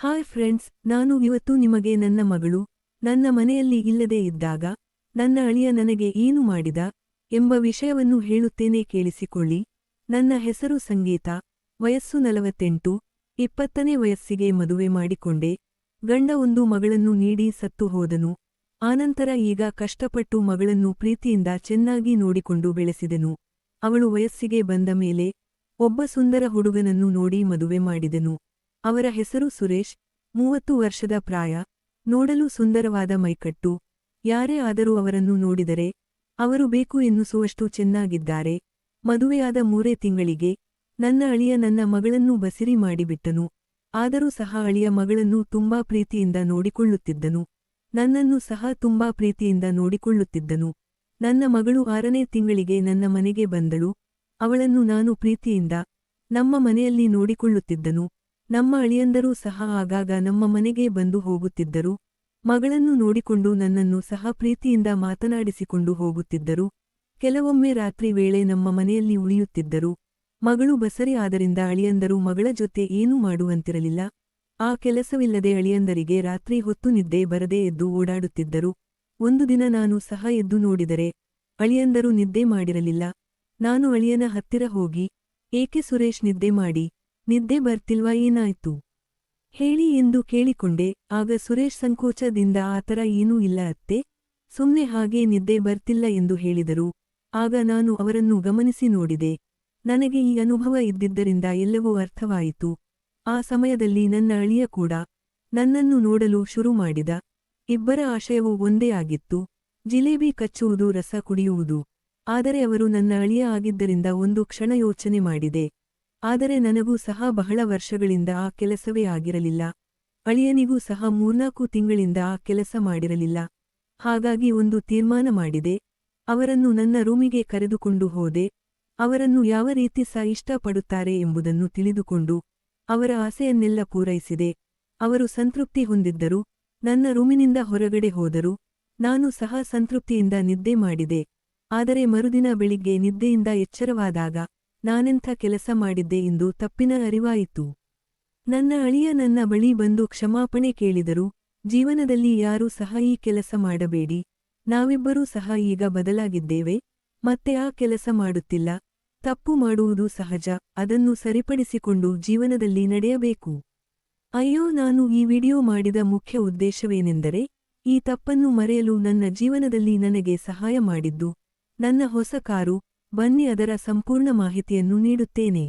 Hi friends, ನಾನು ಇವತ್ತು ನಿಮಗೆ ನನ್ನ ಮಗಳು, ನನ್ನ ಮನೆಯಲ್ಲಿ ಇಲ್ಲದೇ ಇದ್ದಾಗ, ನನ್ನ ಅಳಿಯ ನನಗೆ ಏನು ಮಾಡಿದ, ಎಂಬ ವಿಷಯವನ್ನು ಹೇಳುತ್ತೇನೆ ಕೇಳಿಸಿಕೊಳ್ಳಿ. ನನ್ನ ಹೆಸರು ಸಂಗೀತ, ವಯಸ್ಸು ನಲವತ್ತೆಂಟು, ಇಪ್ಪತ್ತನೇ ವಯಸ್ಸಿಗೆ ಮದುವೆ ಮಾಡಿಕೊಂಡೆ. ಗಂಡ ಒಂದು ಮಗಳನ್ನು ನೀಡಿ ಸತ್ತು ಹೋದನು. ಆನಂತರ ಈಗ ಕಷ್ಟಪಟ್ಟು ಮಗಳನ್ನು ಪ್ರೀತಿಯಿಂದ ಚೆನ್ನಾಗಿ ನೋಡಿಕೊಂಡು ಬೆಳೆಸಿದೆನು. ಅವಳು ವಯಸ್ಸಿಗೆ ಬಂದ ಮೇಲೆ, ಒಬ್ಬ ಸುಂದರ ಹುಡುಗನನ್ನು ನೋಡಿ ಮದುವೆ ಮಾಡಿದೆನು. ಅವರ ಹೆಸರು ಸುರೇಶ್, ಮೂವತ್ತು ವರ್ಷದ ಪ್ರಾಯ, ನೋಡಲು ಸುಂದರವಾದ ಮೈಕಟ್ಟು. ಯಾರೇ ಆದರೂ ಅವರನ್ನು ನೋಡಿದರೆ, ಅವರು ಬೇಕು ಎನ್ನಿಸುವಷ್ಟು ಚೆನ್ನಾಗಿದ್ದಾರೆ. ಮದುವೆಯಾದ ಮೂರೇ ತಿಂಗಳಿಗೆ, ನನ್ನ ಅಳಿಯ ನನ್ನ ಮಗಳನ್ನು ಬಸಿರಿ ಮಾಡಿಬಿಟ್ಟನು. ಆದರೂ ಸಹ ಅಳಿಯ ಮಗಳನ್ನು ತುಂಬಾ ಪ್ರೀತಿಯಿಂದ ನೋಡಿಕೊಳ್ಳುತ್ತಿದ್ದನು. ನನ್ನನ್ನು ಸಹ ತುಂಬಾ ಪ್ರೀತಿಯಿಂದ ನೋಡಿಕೊಳ್ಳುತ್ತಿದ್ದನು. ನನ್ನ ಮಗಳು ಆರನೇ ತಿಂಗಳಿಗೆ ನನ್ನ ಮನೆಗೆ ಬಂದಳು. ಅವಳನ್ನು ನಾನು ಪ್ರೀತಿಯಿಂದ ನಮ್ಮ ಮನೆಯಲ್ಲಿ ನೋಡಿಕೊಳ್ಳುತ್ತಿದ್ದನು. ನಮ್ಮ ಅಳಿಯಂದರೂ ಸಹ ಆಗಾಗ ನಮ್ಮ ಮನೆಗೆ ಬಂದು ಹೋಗುತ್ತಿದ್ದರು. ಮಗಳನ್ನು ನೋಡಿಕೊಂಡು ನನ್ನನ್ನು ಸಹ ಪ್ರೀತಿಯಿಂದ ಮಾತನಾಡಿಸಿಕೊಂಡು ಹೋಗುತ್ತಿದ್ದರು. ಕೆಲವೊಮ್ಮೆ ರಾತ್ರಿ ವೇಳೆ ನಮ್ಮ ಮನೆಯಲ್ಲಿ ಉಳಿಯುತ್ತಿದ್ದರು. ಮಗಳು ಬಸರಿ ಆದರಿಂದ ಅಳಿಯಂದರು ಮಗಳ ಜೊತೆ ಏನೂ ಮಾಡುವಂತಿರಲಿಲ್ಲ. ಆ ಕೆಲಸವಿಲ್ಲದೆ ಅಳಿಯಂದರಿಗೆ ರಾತ್ರಿ ಹೊತ್ತು ನಿದ್ದೆ ಬರದೇ ಎದ್ದು ಓಡಾಡುತ್ತಿದ್ದರು. ಒಂದು ದಿನ ನಾನು ಸಹ ಎದ್ದು ನೋಡಿದರೆ ಅಳಿಯಂದರು ನಿದ್ದೆ ಮಾಡಿರಲಿಲ್ಲ. ನಾನು ಅಳಿಯನ ಹತ್ತಿರ ಹೋಗಿ, ಏಕೆ ಸುರೇಶ್ ನಿದ್ದೆ ಮಾಡಿ? ನಿದ್ದೆ ಬರ್ತಿಲ್ವಾ ಏನಾಯ್ತು? ಹೇಳಿ ಎಂದು ಕೇಳಿಕೊಂಡೆ, ಆಗ ಸುರೇಶ್ ಸಂಕೋಚದಿಂದ ಆತರ ಏನೂ ಇಲ್ಲ ಅತ್ತೆ. ಸುಮ್ನೆ ಹಾಗೆ ನಿದ್ದೆ ಬರ್ತಿಲ್ಲ ಎಂದು ಹೇಳಿದರು. ಆಗ ನಾನು ಅವರನ್ನು ಗಮನಿಸಿ ನೋಡಿದೆ. ನನಗೆ ಈ ಅನುಭವ ಇದ್ದಿದ್ದರಿಂದ ಎಲ್ಲವೂ ಅರ್ಥವಾಯಿತು. ಆ ಸಮಯದಲ್ಲಿ ನನ್ನ ಅಳಿಯ ಕೂಡ ನನ್ನನ್ನು ನೋಡಲು ಶುರು ಮಾಡಿದ. ಇಬ್ಬರ ಆಶಯವೂ ಒಂದೇ ಆಗಿತ್ತು. ಜಿಲೇಬಿ ಕಚ್ಚುವುದು, ರಸ ಕುಡಿಯುವುದು. ಆದರೆ ಅವರು ನನ್ನ ಅಳಿಯ ಆಗಿದ್ದರಿಂದ ಒಂದು ಕ್ಷಣ ಯೋಚನೆ ಮಾಡಿದೆ. ಆದರೆ ನನಗೂ ಸಹ ಬಹಳ ವರ್ಷಗಳಿಂದ ಆ ಕೆಲಸವೇ ಆಗಿರಲಿಲ್ಲ. ಅಳಿಯನಿಗೂ ಸಹ ಮೂರ್ನಾಲ್ಕು ತಿಂಗಳಿಂದ ಆ ಕೆಲಸ ಮಾಡಿರಲಿಲ್ಲ. ಹಾಗಾಗಿ ಒಂದು ತೀರ್ಮಾನ ಮಾಡಿದೆ. ಅವರನ್ನು ನನ್ನ ರೂಮಿಗೆ ಕರೆದುಕೊಂಡು ಹೋದೆ. ಅವರನ್ನು ಯಾವ ರೀತಿ ಸಹ ಇಷ್ಟಪಡುತ್ತಾರೆ ಎಂಬುದನ್ನು ತಿಳಿದುಕೊಂಡು ಅವರ ಆಸೆಯನ್ನೆಲ್ಲ ಪೂರೈಸಿದೆ. ಅವರು ಸಂತೃಪ್ತಿ ಹೊಂದಿದ್ದರು. ನನ್ನ ರೂಮಿನಿಂದ ಹೊರಗಡೆ ಹೋದರು. ನಾನು ಸಹ ಸಂತೃಪ್ತಿಯಿಂದ ನಿದ್ದೆ ಮಾಡಿದೆ. ಆದರೆ ಮರುದಿನ ಬೆಳಿಗ್ಗೆ ನಿದ್ದೆಯಿಂದ ಎಚ್ಚರವಾದಾಗ ನಾನೆಂಥ ಕೆಲಸ ಮಾಡಿದ್ದೆ ಎಂದು ತಪ್ಪಿನ ಅರಿವಾಯಿತು. ನನ್ನ ಅಳಿಯ ನನ್ನ ಬಳಿ ಬಂದು ಕ್ಷಮಾಪಣೆ ಕೇಳಿದರು, ಜೀವನದಲ್ಲಿ ಯಾರೂ ಸಹ ಈ ಕೆಲಸ ಮಾಡಬೇಡಿ, ನಾವಿಬ್ಬರೂ ಸಹ ಈಗ ಬದಲಾಗಿದ್ದೇವೆ, ಮತ್ತೆ ಆ ಕೆಲಸ ಮಾಡುತ್ತಿಲ್ಲ, ತಪ್ಪು ಮಾಡುವುದು ಸಹಜ, ಅದನ್ನು ಸರಿಪಡಿಸಿಕೊಂಡು ಜೀವನದಲ್ಲಿ ನಡೆಯಬೇಕು. ಅಯ್ಯೋ, ನಾನು ಈ ವಿಡಿಯೋ ಮಾಡಿದ ಮುಖ್ಯ ಉದ್ದೇಶವೇನೆಂದರೆ, ಈ ತಪ್ಪನ್ನು ಮರೆಯಲು ನನ್ನ ಜೀವನದಲ್ಲಿ ನನಗೆ ಸಹಾಯ ಮಾಡಿದ್ದು, ನನ್ನ ಹೊಸ ಕಾರು ಬನ್ನಿ ಅದರ ಸಂಪೂರ್ಣ ಮಾಹಿತಿಯನ್ನು ನೀಡುತ್ತೇನೆ.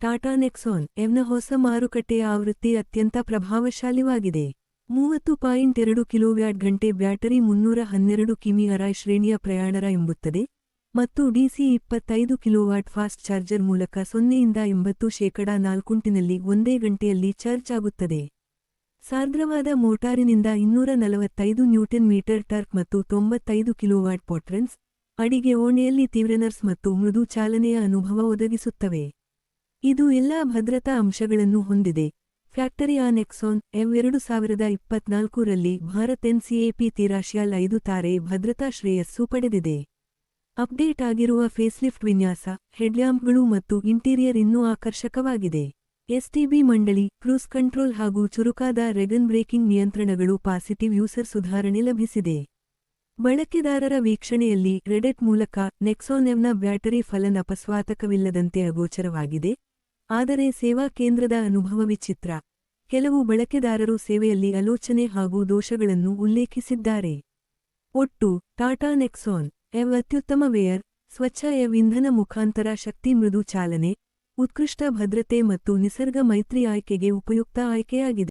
ಟಾಟಾ ನೆಕ್ಸಾನ್ ಎವ್ನ ಹೊಸ ಮಾರುಕಟ್ಟೆಯ ಆವೃತ್ತಿ ಅತ್ಯಂತ ಪ್ರಭಾವಶಾಲಿವಾಗಿದೆ ಮೂವತ್ತು ಪಾಯಿಂಟ್ ಎರಡು ಕಿಲೋವ್ಯಾಟ್ ಗಂಟೆ ಬ್ಯಾಟರಿ ಮುನ್ನೂರ ಹನ್ನೆರಡು ಕಿಮಿ ಅರಾಯ್ ಶ್ರೇಣಿಯ ಪ್ರಯಾಣರ ಎಂಬುತ್ತದೆ ಮತ್ತು ಡಿಸಿ ಇಪ್ಪತ್ತೈದು ಕಿಲೋವಾಟ್ ಫಾಸ್ಟ್ ಚಾರ್ಜರ್ ಮೂಲಕ ಸೊನ್ನೆಯಿಂದ ಎಂಬತ್ತು ಶೇಕಡಾ ನಾಲ್ಕುಂಟಿನಲ್ಲಿ ಒಂದೇ ಗಂಟೆಯಲ್ಲಿ ಚಾರ್ಜ್ ಆಗುತ್ತದೆ. ಸಾರ್ದ್ರವಾದ ಮೋಟಾರಿನಿಂದ ಇನ್ನೂರ ನಲವತ್ತೈದು ನ್ಯೂಟನ್ ಮೀಟರ್ ಟರ್ಕ್ ಮತ್ತು ತೊಂಬತ್ತೈದು ಕಿಲೋವಾಟ್ ಪೊಟ್ರೆನ್ಸ್ ಅಡಿಗೆ ಓಣೆಯಲ್ಲಿ ತೀವ್ರನರ್ಸ್ ಮತ್ತು ಮೃದು ಚಾಲನೆಯ ಅನುಭವ ಒದಗಿಸುತ್ತವೆ. ಇದು ಎಲ್ಲಾ ಭದ್ರತಾ ಅಂಶಗಳನ್ನು ಹೊಂದಿದೆ. ಫ್ಯಾಕ್ಟರಿ ಆನ್ ಎಕ್ಸಾನ್ ಎವ್ ಎರಡು ಸಾವಿರದ ಇಪ್ಪತ್ನಾಲ್ಕರಲ್ಲಿ ಭಾರತ್ ಎನ್ಸಿಎಪಿ ತಿರಾಶಿಯಾಲ್ ಐದು ತಾರೆ ಭದ್ರತಾ ಶ್ರೇಯಸ್ಸು ಪಡೆದಿದೆ. ಅಪ್ಡೇಟ್ ಆಗಿರುವ ಫೇಸ್ಲಿಫ್ಟ್ ವಿನ್ಯಾಸ, ಹೆಡ್ಲ್ಯಾಂಪ್ಗಳು ಮತ್ತು ಇಂಟೀರಿಯರ್ ಇನ್ನೂ ಆಕರ್ಷಕವಾಗಿದೆ. ಎಸ್ಟಿಬಿ ಮಂಡಳಿ, ಕ್ರೂಸ್ ಕಂಟ್ರೋಲ್ ಹಾಗೂ ಚುರುಕಾದ ರೆಗನ್ ಬ್ರೇಕಿಂಗ್ ನಿಯಂತ್ರಣಗಳು ಪಾಸಿಟಿವ್ ಯೂಸರ್ ಸುಧಾರಣೆ ಲಭಿಸಿದೆ. ಬಳಕೆದಾರರ ವೀಕ್ಷಣೆಯಲ್ಲಿ ರೆಡೆಟ್ ಮೂಲಕ ನೆಕ್ಸೋನೆವ್ನ ಬ್ಯಾಟರಿ ಫಲನ ಅಪಸ್ವಾತಕವಿಲ್ಲದಂತೆ ಅಗೋಚರವಾಗಿದೆ. ಆದರೆ ಸೇವಾ ಕೇಂದ್ರದ ಅನುಭವ ವಿಚಿತ್ರ. ಕೆಲವು ಬಳಕೆದಾರರು ಸೇವೆಯಲ್ಲಿ ಆಲೋಚನೆ ಹಾಗೂ ದೋಷಗಳನ್ನು ಉಲ್ಲೇಖಿಸಿದ್ದಾರೆ. ಒಟ್ಟು ಟಾಟಾ ನೆಕ್ಸೋನ್ ಎವ್ ಅತ್ಯುತ್ತಮ ವೇಯರ್ ಸ್ವಚ್ಛ ಎವ್ ಇಂಧನ ಮುಖಾಂತರ ಶಕ್ತಿ ಮೃದು ಚಾಲನೆ, ಉತ್ಕೃಷ್ಟ ಭದ್ರತೆ ಮತ್ತು ನಿಸರ್ಗ ಮೈತ್ರಿ ಆಯ್ಕೆಗೆ ಉಪಯುಕ್ತ ಆಯ್ಕೆಯಾಗಿದೆ.